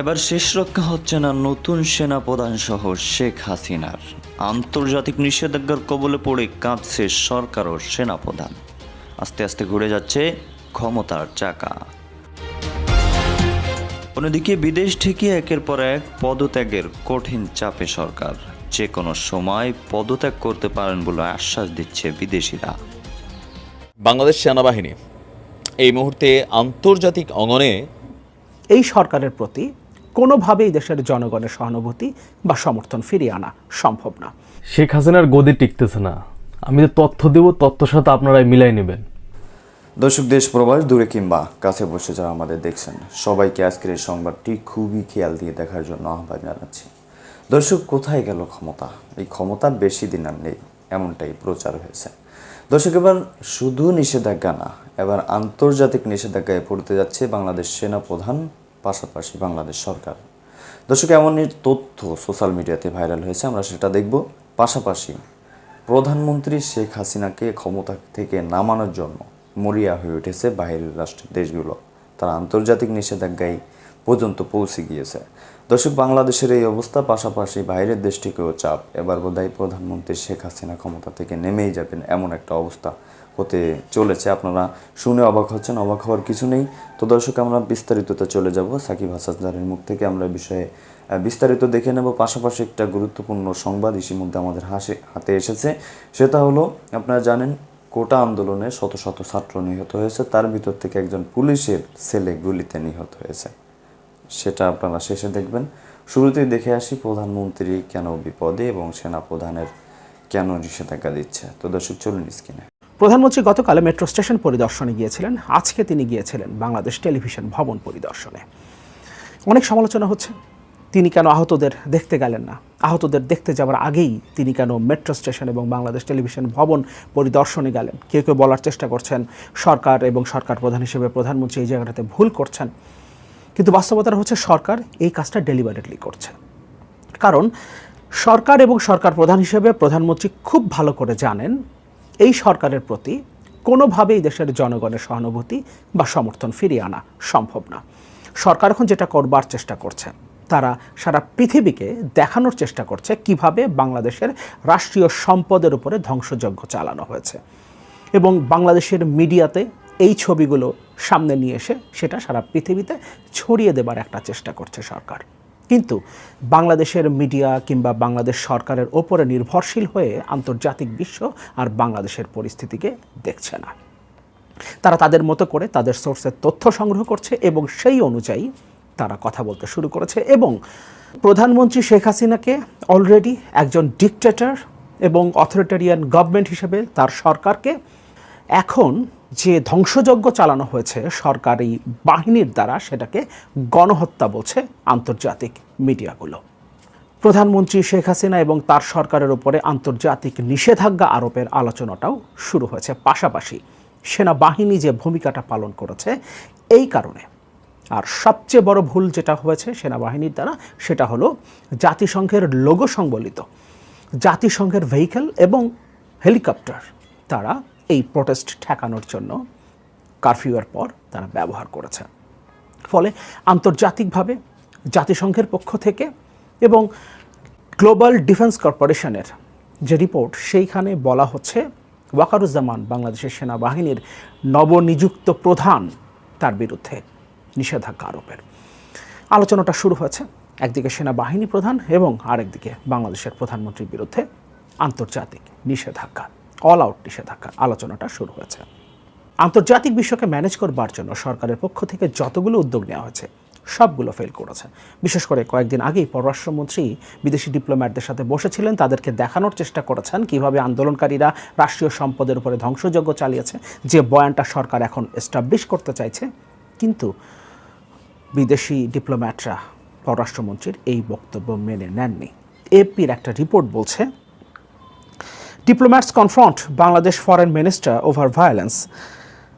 এবার শেষ রক্ষা হচ্ছে না নতুন সেনাপ্রধান সহ শেখ হাসিনার। আন্তর্জাতিক নিষেধাজ্ঞার কবলে পড়ে কাঁদছে সরকার ও সেনাপ্রধান। আস্তে আস্তে ঘুরে যাচ্ছে ক্ষমতার চাকা। অন্যদিকে বিদেশ থেকে একের পর এক পদত্যাগের কঠিন চাপে সরকার। যে কোনো সময় পদত্যাগ করতে পারেন বলে আশ্বাস দিচ্ছে বিদেশিরা। বাংলাদেশ সেনাবাহিনী। এই মুহূর্তে আন্তর্জাতিক অঙ্গনে এই সরকারের প্রতি কোনোভাবেই দেশের জনগণের সহানুভূতি বা সমর্থন ফিরিয়ে আনা সম্ভব না। শেখ হাসিনার গদি টিকতেছে না। আমি যে তথ্য দেব তথ্যের সাথে আপনারাই মিলাই নেবেন। দর্শক দেশ প্রবাস দূরে কিংবা কাছে বসে যারা আমাদের দেখছেন সবাইকে আজকের এই সংবাদটি খুবই খেয়াল দিয়ে দেখার জন্য আহ্বান জানাচ্ছি। দর্শক কোথায় গেল ক্ষমতা? এই ক্ষমতা বেশি দিন আর নেই এমনটাই প্রচার হয়েছে। দর্শক এবার শুধু নিষেধাজ্ঞা না এবার আন্তর্জাতিক নিষেধাজ্ঞায় পড়তে যাচ্ছে বাংলাদেশ সেনা প্রধান পাশাপাশি বাংলাদেশ সরকার। দর্শক, এমনই তথ্য সোশ্যাল মিডিয়াতে ভাইরাল হয়েছে, আমরা সেটা দেখব। পাশাপাশি প্রধানমন্ত্রী শেখ হাসিনাকে ক্ষমতা থেকে নামানোর জন্য মরিয়া হয়ে উঠেছে বাইরের রাষ্ট্রের দেশগুলো। তারা আন্তর্জাতিক নিষেধাজ্ঞায় পর্যন্ত পৌঁছে গিয়েছে। দর্শক, বাংলাদেশের এই অবস্থা, পাশাপাশি বাইরের দেশটিকেও চাপ। এবার বোধহয় প্রধানমন্ত্রী শেখ হাসিনা ক্ষমতা থেকে নেমেই যাবেন এমন একটা অবস্থা। হতে চলেছে। আপনারা শুনে অবাক হচ্ছেন, অবাক হওয়ার কিছু নেই। তো দর্শক, আমরা বিস্তারিততে চলে যাব সাকিব হাসানদারের মুখ থেকে। আমরা বিষয়ে বিস্তারিত দেখে নেব। পাশাপাশি একটা গুরুত্বপূর্ণ সংবাদ ইতিমধ্যে আমাদের হাসে, হাতে এসেছে। সেটা হলো, আপনারা জানেন, কোটা আন্দোলনে শত শত ছাত্র নিহত হয়েছে। তার ভিতর থেকে একজন পুলিশের ছেলে গুলিতে নিহত হয়েছে। সেটা আপনারা শেষে দেখবেন। শুরুতেই দেখে আসি, প্রধানমন্ত্রী কেন বিপদে এবং সেনা প্রধানের কেন নিষেধাজ্ঞা দিচ্ছে। তো দর্শক, চলুন স্ক্রিনে। প্রধানমন্ত্রী গতকাল মেট্রো স্টেশন পরিদর্শনে গিয়েছিলেন। আজকে তিনি গিয়েছিলেন বাংলাদেশ টেলিভিশন ভবন পরিদর্শনে। অনেক সমালোচনা হচ্ছে। তিনি কেন আহতদের দেখতে গেলেন না? আহতদের দেখতে যাওয়ার আগেই তিনি কেন মেট্রো স্টেশন এবং বাংলাদেশ টেলিভিশন ভবন পরিদর্শনে গেলেন? কেউ কেউ বলার চেষ্টা করছেন, সরকার এবং সরকার প্রধান হিসেবে প্রধানমন্ত্রী এই জায়গাটাতে ভুল করছেন। কিন্তু বাস্তবতা হচ্ছে সরকার এই কাজটা ডেলিভারেটলি করছে। কারণ সরকার এবং সরকার প্রধান হিসেবে প্রধানমন্ত্রী খুব ভালো করে জানেন এই সরকারের প্রতি কোনোভাবেই দেশের জনগণের সহানুভূতি বা সমর্থন ফিরিয়ে আনা সম্ভব না। সরকার এখন যেটা করবার চেষ্টা করছে, তারা সারা পৃথিবীকে দেখানোর চেষ্টা করছে কীভাবে বাংলাদেশের রাষ্ট্রীয় সম্পদের উপরে ধ্বংসযজ্ঞ চালানো হয়েছে। এবং বাংলাদেশের মিডিয়াতে এই ছবিগুলো সামনে নিয়ে এসে সেটা সারা পৃথিবীতে ছড়িয়ে দেবার একটা চেষ্টা করছে সরকার। কিন্তু বাংলাদেশের মিডিয়া কিংবা বাংলাদেশ সরকারের ওপরে নির্ভরশীল হয়ে আন্তর্জাতিক বিশ্ব আর বাংলাদেশের পরিস্থিতিকে দেখছে না। তারা তাদের মতো করে তাদের সোর্সের তথ্য সংগ্রহ করছে এবং সেই অনুযায়ী তারা কথা বলতে শুরু করেছে এবং প্রধানমন্ত্রী শেখ হাসিনাকে অলরেডি একজন ডিকটেটর এবং অথরিটেরিয়ান গভর্নমেন্ট হিসেবে তার সরকারকে এখন যে ধ্বংসযজ্ঞ চালানো হয়েছে, সরকারি বাহিনীর দ্বারা সেটাকে গণহত্যা বলছে আন্তর্জাতিক মিডিয়াগুলো। প্রধানমন্ত্রী শেখ হাসিনা এবং তার সরকারের উপরে আন্তর্জাতিক নিষেধাজ্ঞা আরোপের আলোচনাটাও শুরু হয়েছে। পাশাপাশি সেনাবাহিনী যে ভূমিকাটা পালন করেছে এই কারণে। আর সবচেয়ে বড় ভুল যেটা হয়েছে সেনাবাহিনীর দ্বারা, সেটা হলো জাতিসংঘের লোগো সংবলিত। জাতিসংঘের ভেহিকেল এবং হেলিকপ্টার তারা এই প্রোটেস্ট ঠেকানোর জন্য কারফিউয়ের পর তারা ব্যবহার করেছে। ফলে আন্তর্জাতিকভাবে জাতিসংঘের পক্ষ থেকে এবং গ্লোবাল ডিফেন্স কর্পোরেশনের যে রিপোর্ট সেইখানে বলা হচ্ছে ওয়াকারুজ্জামান বাংলাদেশের সেনাবাহিনীর নবনিযুক্ত প্রধান তার বিরুদ্ধে নিষেধাজ্ঞা আরোপের। আলোচনাটা শুরু হয়েছে একদিকে সেনাবাহিনী প্রধান এবং আরেকদিকে বাংলাদেশের প্রধানমন্ত্রীর বিরুদ্ধে আন্তর্জাতিক নিষেধাজ্ঞা। অল আউট নিষেধাজ্ঞা আলোচনাটা শুরু হয়েছে। আন্তর্জাতিক বিশ্বকে ম্যানেজ করবার জন্য সরকারের পক্ষ থেকে যতগুলো উদ্যোগ নেওয়া হয়েছে, সবগুলো ফেল করেছে। বিশেষ করে কয়েকদিন আগেই পররাষ্ট্রমন্ত্রী, বিদেশি ডিপ্লোম্যাটদের সাথে বসেছিলেন, তাদেরকে দেখানোর চেষ্টা করেছেন কীভাবে আন্দোলনকারীরা রাষ্ট্রীয় সম্পদের উপরে ধ্বংসযজ্ঞ চালিয়েছে, যে বয়ানটা সরকার এখন এস্টাবলিশ করতে চাইছে। কিন্তু বিদেশি ডিপ্লোম্যাটরা পররাষ্ট্রমন্ত্রীর এই বক্তব্য মেনে নেননি। এপির একটা রিপোর্ট বলছে Diplomats confront Bangladesh foreign minister over violence.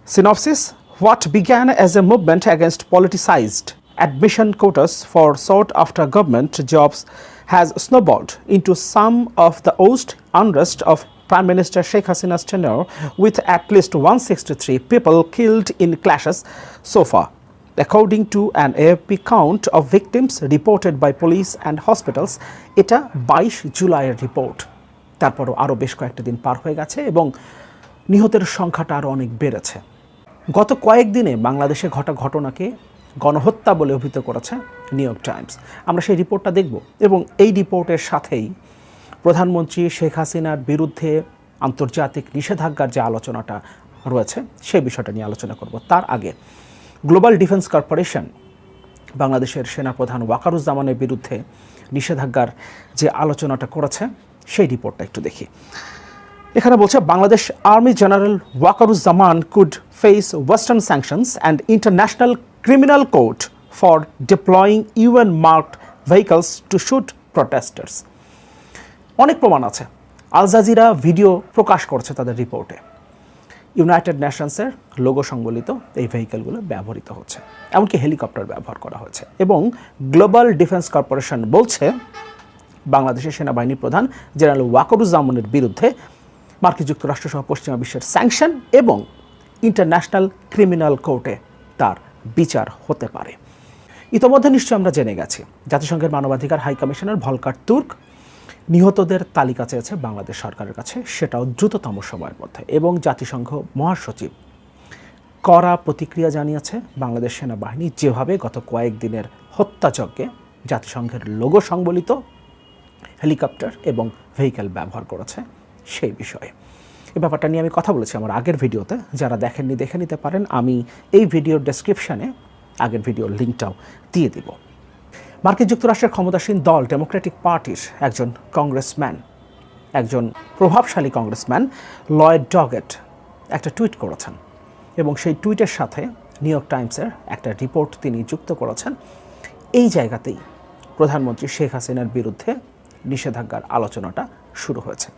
Synopsis What began as a movement against politicized admission quotas for sought after government jobs has snowballed into some of the worst unrest of Prime Minister Sheikh Hasina's tenure, with at least 163 people killed in clashes so far. according to an AFP count of victims reported by police and hospitals এটা বাইশ জুলাইয়ের report তারপরও আরও বেশ কয়েকটা দিন পার হয়ে গেছে এবং নিহতের সংখ্যাটা আরও অনেক বেড়েছে। গত কয়েকদিনে বাংলাদেশে ঘটা ঘটনাকে গণহত্যা বলে অভিহিত করেছে নিউ ইয়র্ক টাইমস। আমরা সেই রিপোর্টটা দেখব এবং এই রিপোর্টের সাথেই প্রধানমন্ত্রী শেখ হাসিনার বিরুদ্ধে আন্তর্জাতিক নিষেধাজ্ঞার যে আলোচনাটা রয়েছে সেই বিষয়টা নিয়ে আলোচনা করব। তার আগে গ্লোবাল ডিফেন্স কর্পোরেশন বাংলাদেশের সেনাপ্রধান ওয়াকারুজ্জামানের বিরুদ্ধে নিষেধাজ্ঞার যে আলোচনাটা করেছে সেই রিপোর্টটা একটু দেখি। এখানে বলছে, Bangladesh army general Wakeruzzaman could face western sanctions and international criminal court for deploying UN marked vehicles to shoot protesters অনেক প্রমাণ আছে। আল জাজিরা ভিডিও প্রকাশ করছে তাদের রিপোর্টে। ইউনাইটেড নেশনসের লোগো সংবলিত এই ভেহিকেলগুলো ব্যবহৃত হচ্ছে। এমনকি হেলিকপ্টার ব্যবহার করা হয়েছে। এবং গ্লোবাল ডিফেন্স কর্পোরেশন বলছে বাংলাদেশের সেনাবাহিনী প্রধান জেনারেল ওয়াকরুজ্জামানের বিরুদ্ধে মার্কিন যুক্তরাষ্ট্র সহ পশ্চিমা বিশ্বের স্যাংশন এবং ইন্টারন্যাশনাল ক্রিমিনাল কোর্টে তার বিচার হতে পারে। ইতোমধ্যে নিশ্চয় আমরা জেনে গেছি, জাতিসংঘের মানবাধিকার হাই কমিশনার ভলকার তুর্ক নিহতদের তালিকা চেয়েছে বাংলাদেশ সরকারের কাছে, সেটাও দ্রুততম সময়ের মধ্যে এবং জাতিসংঘ মহাসচিব কড়া প্রতিক্রিয়া জানিয়েছে, বাংলাদেশ সেনাবাহিনী যেভাবে গত কয়েকদিনের হত্যাযজ্ঞে জাতিসংঘের লোগো সংবলিত হেলিকপ্টার এবং ভেহিক্যাল ব্যবহার করেছে সেই বিষয়ে। এই ব্যাপারটা নিয়ে আমি কথা বলেছি আমার আগের ভিডিওতে। যারা দেখেননি, দেখে নিতে পারেন। আমি এই ভিডিওর ডেসক্রিপশানে আগের ভিডিওর লিঙ্কটাও দিয়ে দিব। মার্কিন যুক্তরাষ্ট্রের ক্ষমতাসীন দল ডেমোক্রেটিক পার্টির একজন কংগ্রেসম্যান একজন প্রভাবশালী কংগ্রেসম্যান লয়েড ডগেট একটা টুইট করেছেন। এবং সেই টুইটের সাথে নিউ ইয়র্ক টাইমসের একটা রিপোর্ট তিনি যুক্ত করেছেন। এই জায়গাতেই প্রধানমন্ত্রী শেখ হাসিনার বিরুদ্ধে নিষেধাজ্ঞার আলোচনাটা শুরু হয়েছে।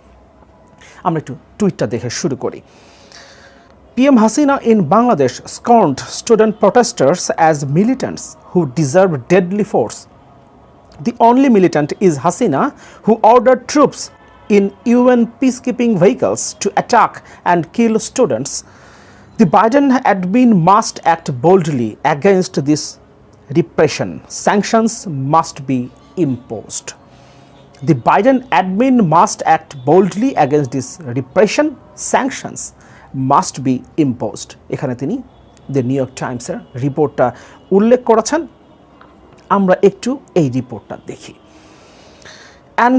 আমরা একটু টুইটটা দেখে শুরু করি। PM Hasina in Bangladesh scorned student protesters as militants who deserve deadly force the only militant is Hasina who order troops in UN peace keeping vehicles to attack and kill students the Biden admin must act boldly against this repression sanctions must be imposed The Biden admin must act boldly against this repression. Sanctions must be imposed. এখানে তিনি the new York টাইমসের রিপোর্টটা উল্লেখ করেছেন আমরা একটু এই রিপোর্টটা দেখি and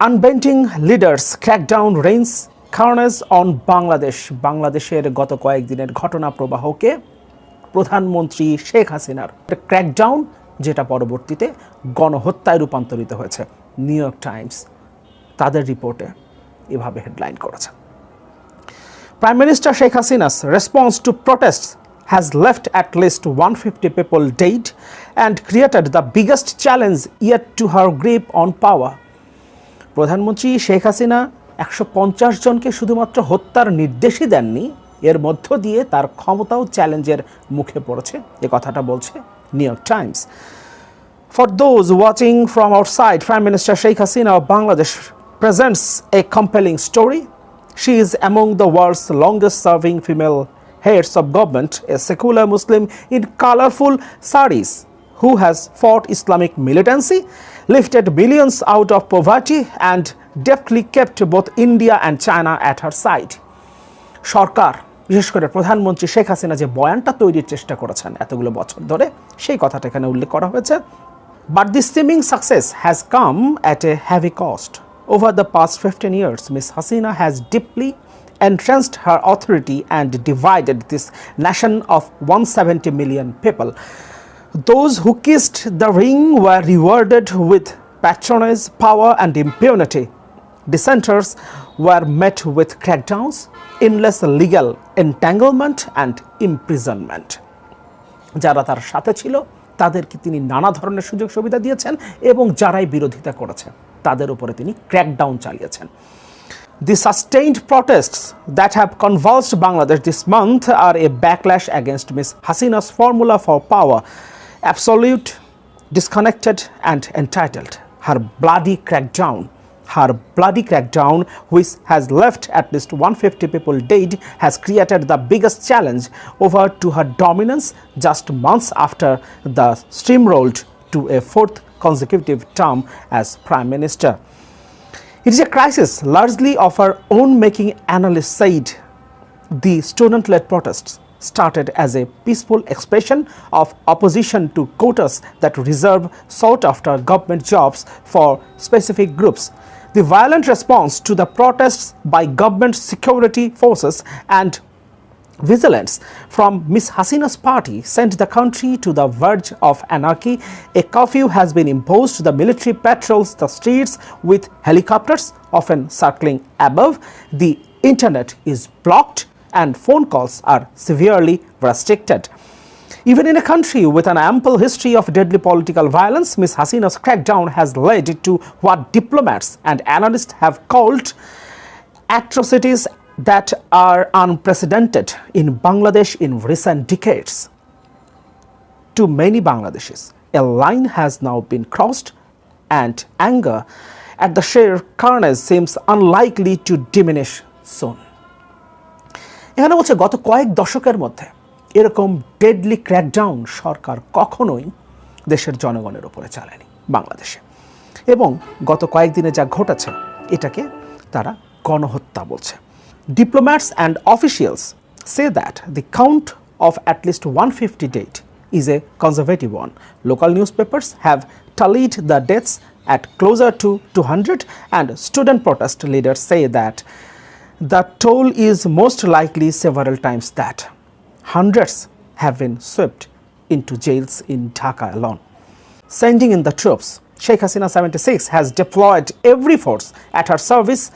unbending leader's crackdown rains carnage on Bangladesh বাংলাদেশের গত কয়েকদিনের ঘটনা প্রবাহকে প্রধানমন্ত্রী শেখ হাসিনার ক্র্যাকডাউন যেটা পরবর্তীতে গণহত্যায় রূপান্তরিত হয়েছে নিউ ইয়র্ক টাইমস তাদের রিপোর্টে এভাবে হেডলাইন করেছে। Prime minister Sheikh Hasina's response to protest has left at least one fifty people dead and created the biggest challenge year to her grip on power প্রধানমন্ত্রী শেখ হাসিনা একশো পঞ্চাশ জনকে শুধুমাত্র হত্যার নির্দেশই দেননি, এর মধ্য দিয়ে তার ক্ষমতাও চ্যালেঞ্জের মুখে পড়েছে, এ কথাটা বলছে New Times For those watching from outside, Prime Minister Sheikh Hasina of Bangladesh presents a compelling story. She is among the world's longest serving female heads of government, a secular Muslim in colorful saris who has fought Islamic militancy, lifted millions out of poverty, and deftly kept both India and China at her side. সরকার বিশেষ করে প্রধানমন্ত্রী শেখ হাসিনা যে বয়ানটা তৈরির চেষ্টা করেছেন এতগুলো বছর ধরে সেই কথাটা এখানে উল্লেখ করা হয়েছে but this seeming success has come at a heavy cost. Over the past fifteen years, Ms Hasina has deeply entrenched her authority and divided this nation of 170 million people. Those who kissed the ring were rewarded with patronage, power, and impunity. Dissenters were met with crackdowns, endless legal entanglement, and imprisonment. যারা তার সাথে ছিল তাদেরকে তিনি নানা ধরনের সুযোগ সুবিধা দিয়েছেন এবং যারাই বিরোধিতা করেছেন, তাদের উপরে তিনি ক্র্যাকডাউন চালিয়েছেন। The sustained protest that have convulsed Bangladesh this month are a backlash against Ms Hasina's formula for power absolute disconnected and entitled her bloody crackdown Her bloody crackdown, which has left at least 150 people dead, has created the biggest challenge over to her dominance just months after the steamrolled to a fourth consecutive term as Prime Minister. It is a crisis largely of her own making, analysts said. The student led protests started as a peaceful expression of opposition to quotas that reserve sought after government jobs for specific groups. The violent response to the protests by government security forces and vigilance from Miss Hasina's party sent the country to the verge of anarchy. A curfew has been imposed. The military patrols the streets with helicopters, often circling above. The internet is blocked and phone calls are severely restricted. Even in a country with an ample history of deadly political violence, Ms. Hasina's crackdown has led to what diplomats and analysts have called atrocities that are unprecedented in Bangladesh in recent decades. To many Bangladeshis, a line has now been crossed, and anger at the sheer carnage seems unlikely to diminish soon. এখানে বলছে গত কয়েক দশকের মধ্যে এরকম deadly crackdown সরকার কখনোই দেশের জনগণের উপরে চালায়নি, বাংলাদেশে। এবং গত কয়েকদিনে যা ঘটেছে, এটাকে তারা গণহত্যা বলছে। Diplomats and officials say that the count of at least one fifty dead is a conservative one local news papers have tallied the deaths at closer to two hundred and student protest leader say that the toll is most likely several times that Hundreds have been swept into jails in Dhaka alone. Sending in the troops, Sheikh Hasina 76 has deployed every force at her service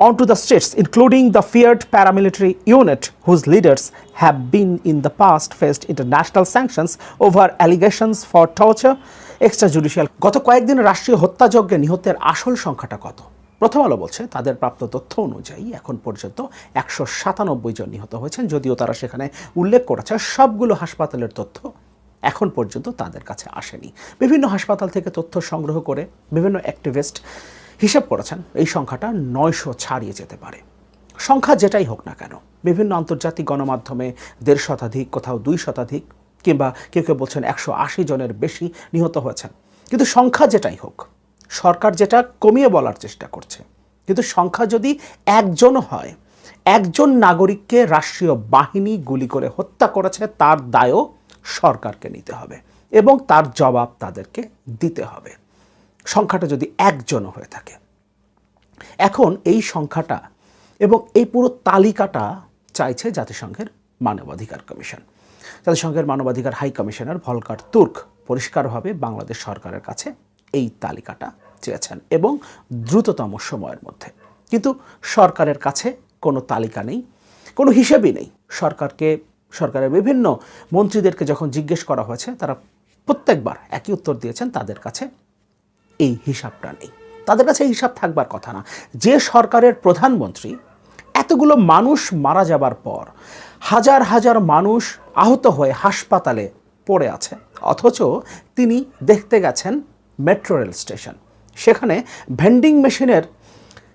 onto the streets, including the feared paramilitary unit whose leaders have been in the past faced international sanctions over allegations for torture, extrajudicial. গত কয়েকদিন রাষ্ট্রীয় হত্যাযজ্ঞে নিহতের আসল সংখ্যাটা কত প্রথম আলো বলছে, তাদের প্রাপ্ত তথ্য অনুযায়ী এখন পর্যন্ত একশো সাতানব্বই জন নিহত হয়েছেন, যদিও তারা সেখানে উল্লেখ করেছে সবগুলো হাসপাতালের তথ্য এখন পর্যন্ত তাদের কাছে আসেনি। বিভিন্ন হাসপাতাল থেকে তথ্য সংগ্রহ করে বিভিন্ন অ্যাক্টিভিস্ট হিসাব করেছেন, এই সংখ্যাটা নয়শো ছাড়িয়ে যেতে পারে। সংখ্যা যেটাই হোক না কেন, বিভিন্ন আন্তর্জাতিক গণমাধ্যমে দেড় শতাধিক, কোথাও দুই শতাধিক, কিংবা কেউ কেউ বলছেন একশো আশি জনের বেশি নিহত হয়েছেন। কিন্তু সংখ্যা যেটাই হোক সরকার যেটা কমিয়ে বলার চেষ্টা করছে। কিন্তু সংখ্যা যদি একজন হয়, একজন নাগরিককে রাষ্ট্রীয় বাহিনী গুলি করে হত্যা করেছে, তার দায়ও সরকারকে নিতে হবে এবং তার জবাব তাদেরকে দিতে হবে। সংখ্যাটা যদি একজনও হয়ে থাকে। এখন এই সংখ্যাটা এবং এই পুরো তালিকাটা চাইছে জাতিসংঘের মানবাধিকার কমিশন। জাতিসংঘের মানবাধিকার হাই কমিশনার ভলকার তুর্ক পরিষ্কারভাবে বাংলাদেশ সরকারের কাছে এই তালিকাটা চেয়েছেন এবং দ্রুততম সময়ের মধ্যে। কিন্তু সরকারের কাছে কোনো তালিকা নেই, কোনো হিসেবই নেই। সরকারকে, সরকারের বিভিন্ন মন্ত্রীদেরকে যখন জিজ্ঞেস করা হয়েছে, তারা প্রত্যেকবার একই উত্তর দিয়েছেন, তাদের কাছে এই হিসাবটা নেই। তাদের কাছে হিসাব থাকবার কথা না। যে সরকারের প্রধানমন্ত্রী এতগুলো মানুষ মারা যাবার পর হাজার হাজার মানুষ আহত হয়ে হাসপাতালে পড়ে আছে, অথচ তিনি দেখতে গেছেন মেট্রো রেল স্টেশন। সেখানে ভেন্ডিং মেশিনের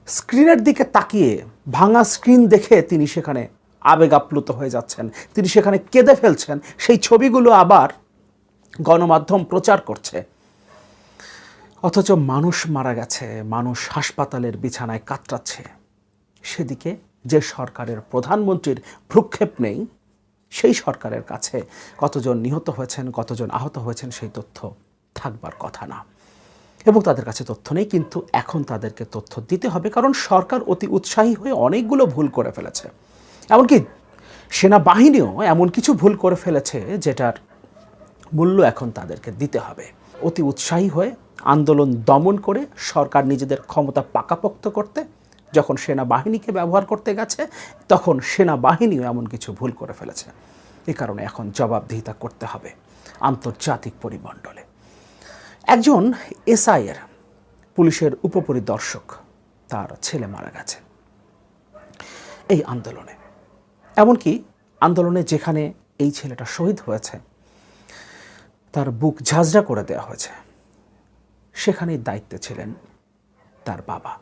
স্ক্রিনের দিকে তাকিয়ে ভাঙা স্ক্রিন দেখে তিনি সেখানে আবেগ আপ্লুত হয়ে যাচ্ছেন। তিনি সেখানে কেঁদে ফেলছেন। সেই ছবিগুলো আবার গণমাধ্যম প্রচার করছে। অথচ মানুষ মারা গেছে, মানুষ হাসপাতালের বিছানায় কাতরাচ্ছে। সেদিকে যে সরকারের প্রধানমন্ত্রীর ভ্রুক্ষেপ নেই, সেই সরকারের কাছে কতজন নিহত হয়েছেন, কতজন আহত হয়েছেন সেই তথ্য থাকবার কথা না। এবং তাদের কাছে তথ্য নেই, কিন্তু এখন তাদেরকে তথ্য দিতে হবে, কারণ সরকার অতি উৎসাহী হয়ে অনেকগুলো ভুল করে ফেলেছে। এমনকি সেনাবাহিনীও এমন কিছু ভুল করে ফেলেছে, যেটার মূল্য এখন তাদেরকে দিতে হবে। অতি উৎসাহী হয়ে আন্দোলন দমন করে সরকার নিজেদের ক্ষমতা পাকাপোক্ত করতে, যখন সেনাবাহিনীকে ব্যবহার করতে গেছে, তখন সেনাবাহিনীও এমন কিছু ভুল করে ফেলেছে। এ কারণে এখন জবাবদিহিতা করতে হবে আন্তর্জাতিক পরিমণ্ডলে। একজন এসআইয়ের, পুলিশের উপপরিদর্শক তার ছেলে মারা গেছে এই আন্দোলনে। এমনকি আন্দোলনে যেখানে এই ছেলেটা শহীদ হয়েছে, তার বুক ঝাঁঝরা করে দেওয়া হয়েছে, সেখানেই দায়িত্বে ছিলেন তার বাবা,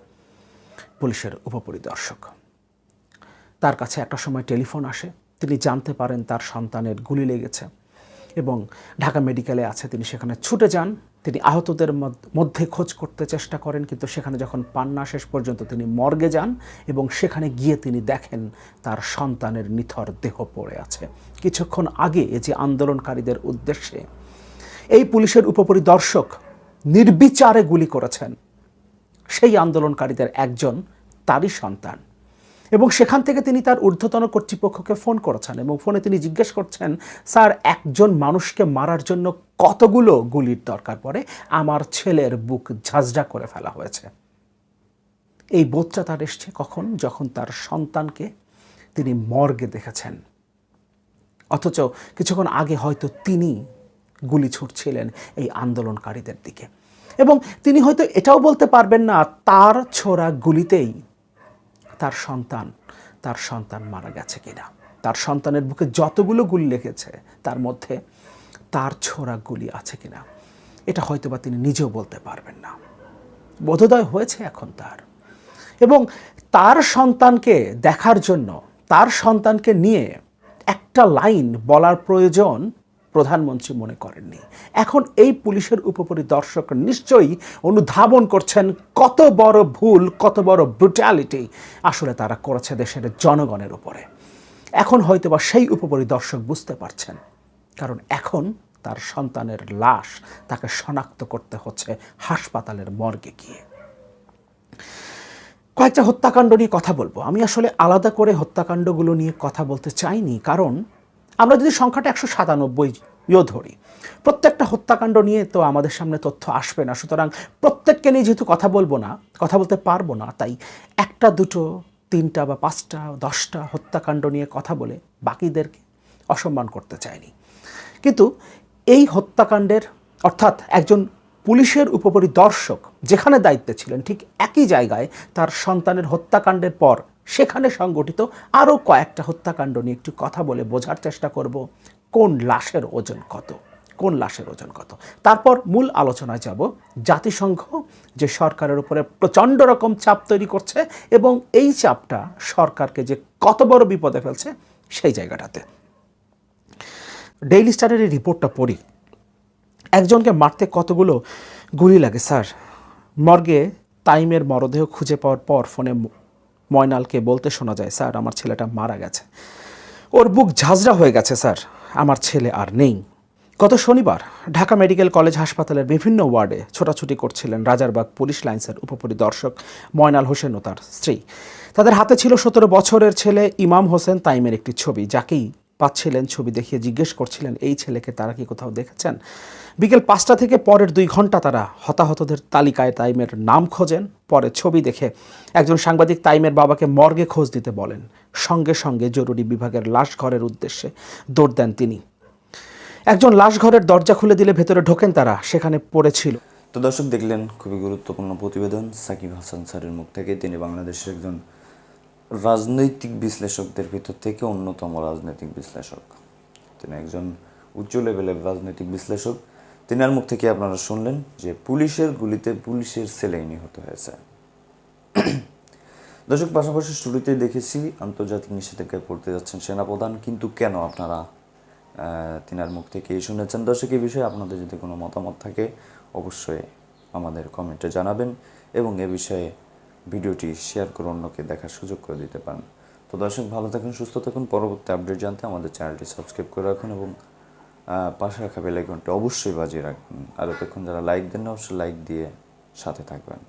পুলিশের উপপরিদর্শক। তার কাছে একটা সময় টেলিফোন আসে, তিনি জানতে পারেন তার সন্তানের গুলি লেগেছে এবং ঢাকা মেডিকেলে আছে, তিনি সেখানে ছুটে যান তিনি আহতদের মধ্যে খোঁজ করতে চেষ্টা করেন, কিন্তু সেখানে যখন পান না শেষ পর্যন্ত তিনি মর্গে যান এবং সেখানে গিয়ে তিনি দেখেন তার সন্তানের নিথর দেহ পড়ে আছে। কিছুক্ষণ আগে যে আন্দোলনকারীদের উদ্দেশ্যে এই পুলিশের উপপরিদর্শক নির্বিচারে গুলি করেছেন। সেই আন্দোলনকারীদের একজন, তারই সন্তান। এবং সেখান থেকে তিনি তার ঊর্ধ্বতন কর্তৃপক্ষকে ফোন করেছেন এবং ফোনে তিনি জিজ্ঞেস করছেন, স্যার, একজন মানুষকে মারার জন্য কতগুলো গুলির দরকার পড়ে? আমার ছেলের বুক ঝাঁঝরা করে ফেলা হয়েছে। এই বোধটা তার এসছে কখন? যখন তার সন্তানকে তিনি মর্গে দেখেছেন। অথচ কিছুক্ষণ আগে হয়তো তিনি গুলি ছুটছিলেন এই আন্দোলনকারীদের দিকে। এবং তিনি হয়তো এটাও বলতে পারবেন না, তার ছোড়া গুলিতেই তার সন্তান তার সন্তান মারা গেছে কিনা? তার সন্তানের বুকে যতগুলো গুলি লেগেছে, তার মধ্যে তার ছোড়া গুলি আছে কিনা? এটা হয়তোবা তিনি নিজেও বলতে পারবেন না। বোধোদয় হয়েছে এখন তার। এবং তার সন্তানকে দেখার জন্য, তার সন্তানকে নিয়ে একটা লাইন বলার প্রয়োজন প্রধানমন্ত্রী মনে করেননি। এখন এই পুলিশের উপপরিদর্শক নিশ্চয়ই অনুধাবন করছেন কত বড় ভুল, কত বড় ব্রুটালিটি আসলে তারা করেছে দেশের জনগণের উপরে। এখন হয়তোবা সেই উপপরিদর্শক বুঝতে পারছেন, কারণ এখন তার সন্তানের লাশ তাকে শনাক্ত করতে হচ্ছে হাসপাতালের মর্গে গিয়ে। কয়েকটা হত্যাকাণ্ড নিয়ে কথা বলব। আমি আসলে আলাদা করে হত্যাকাণ্ডগুলো নিয়ে কথা বলতে চাইনি, কারণ আমরা যদি সংখ্যাটা একশো সাতানব্বইও ধরি, প্রত্যেকটা হত্যাকাণ্ড নিয়ে তো আমাদের সামনে তথ্য আসবে না। সুতরাং প্রত্যেককে নিয়ে যেহেতু কথা বলব না, কথা বলতে পারব না, তাই একটা, দুটো, তিনটা বা পাঁচটা, দশটা হত্যাকাণ্ড নিয়ে কথা বলে বাকিদেরকে অসম্মান করতে চাইনি। কিন্তু এই হত্যাকাণ্ডের, অর্থাৎ একজন পুলিশের উপপরিদর্শক যেখানে দায়িত্বে ছিলেন, ঠিক একই জায়গায় তার সন্তানের হত্যাকাণ্ডের পর সেখানে সংগঠিত আরও কয়েকটা হত্যাকাণ্ড নিয়ে একটু কথা বলে বোঝার চেষ্টা করব। কোন লাশের ওজন কত? কোন লাশের ওজন কত? তারপর মূল আলোচনায় যাব জাতিসংঘ, যে সরকারের উপরে প্রচণ্ড রকম চাপ তৈরি করছে এবং এই চাপটা সরকারকে যে কত বড় বিপদে ফেলছে সেই জায়গাটাতে। ডেইলি স্টারের এই রিপোর্টটা পড়ি। একজনকে মারতে কতগুলো গুলি লাগে, স্যার? মর্গে, তাইমের মরদেহ খুঁজে পাওয়ার পর ফোনে ময়নালকে বলতে শোনা যায়, স্যার, আমার ছেলেটা মারা গেছে। ওর বুক ঝাঁঝরা হয়ে গেছে, স্যার। আমার ছেলে আর নেই। গত শনিবার ঢাকা মেডিকেল কলেজ হাসপাতালের বিভিন্ন ওয়ার্ডে ছোটাছুটি করছিলেন রাজারবাগ পুলিশ লাইন্সের উপপরিদর্শক ময়নাল হোসেন ও তার স্ত্রী। তাদের হাতে ছিল সতেরো বছরের ছেলে ইমাম হোসেন তাইমের একটি ছবি, যাকেই পাচ্ছিলেন, ছবি দেখিয়ে জিজ্ঞেস করছিলেন, এই ছেলেকে তারা কি কোথাও দেখেছেন? বিকেল পাঁচটা থেকে পরের দুই ঘণ্টা তারা হতাহতদের তালিকায় তাইমের নাম খোঁজেন। পরে ছবি দেখে একজন সাংবাদিক তাইমের বাবাকে মর্গে খোঁজ দিতে বলেন। সঙ্গে সঙ্গে জরুরি বিভাগের লাশ ঘরের উদ্দেশ্যে দৌড় দেন তিনি। একজন লাশ ঘরের দরজা খুলে দিলে ভেতরে ঢোকেন তারা, সেখানে পড়েছিল। তো দর্শক দেখলেন, খুবই গুরুত্বপূর্ণ প্রতিবেদন সাকিব হাসান স্যারের মুখ থেকে। তিনি বাংলাদেশের একজন রাজনৈতিক বিশ্লেষকদের ভিতর থেকে অন্যতম রাজনৈতিক বিশ্লেষক। তিনি একজন উচ্চ লেভেলের রাজনৈতিক বিশ্লেষক। তিনার মুখ থেকে আপনারা শুনলেন যে পুলিশের গুলিতে পুলিশের ছেলেই নিহত হয়েছে। দর্শক পাশাপাশি শুরুতে দেখেছি আন্তর্জাতিক নিষেধাজ্ঞায় পড়তে যাচ্ছেন সেনাপ্রধান কিন্তু কেন আপনারা আহ, তিনার মুখ থেকেই শুনেছেন? দর্শক এই বিষয়ে আপনাদের যদি কোনো মতামত থাকে অবশ্যই আমাদের কমেন্টে জানাবেন এবং এ বিষয়ে ভিডিওটি শেয়ার করে অন্যকে দেখার সুযোগ করে দিতে পারেন। তো দর্শক, ভালো থাকুন, সুস্থ থাকুন। পরবর্তী আপডেট জানতে আমাদের চ্যানেলটি সাবস্ক্রাইব করে রাখুন এবং পাশে রাখা বেলাইকনটি অবশ্যই বাজিয়ে রাখবেন আর এতক্ষণ যারা লাইক দেন না অবশ্যই লাইক দিয়ে সাথে থাকবেন।